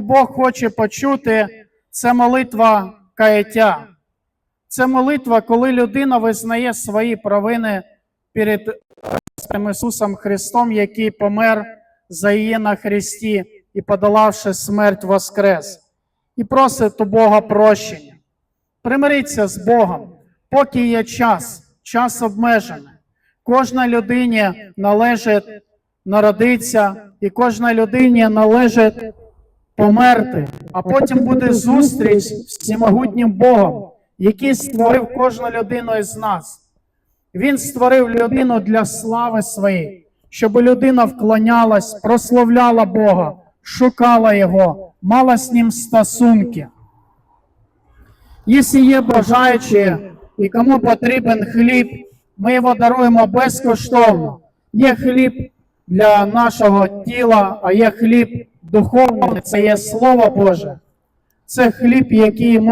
Бог хоче почути, це молитва каяття. Це молитва, коли людина визнає свої провини перед Ісусом Христом, який помер за її на Христі і, подолавши смерть, воскрес, і просить у Бога прощення. Примиріться з Богом, поки є час, час обмежений. Кожна людині належить народитися, і кожній людині належить померти, а потім буде зустріч з всемогутнім Богом, який створив кожну людину із нас. Він створив людину для слави своєї, щоб людина вклонялась, прославляла Бога, шукала Його, мала з ним стосунки. Якщо є бажаючі і кому потрібен хліб, ми його даруємо безкоштовно. Є хліб для нашого тіла, а є хліб духовний, це є Слово Боже. Це хліб, який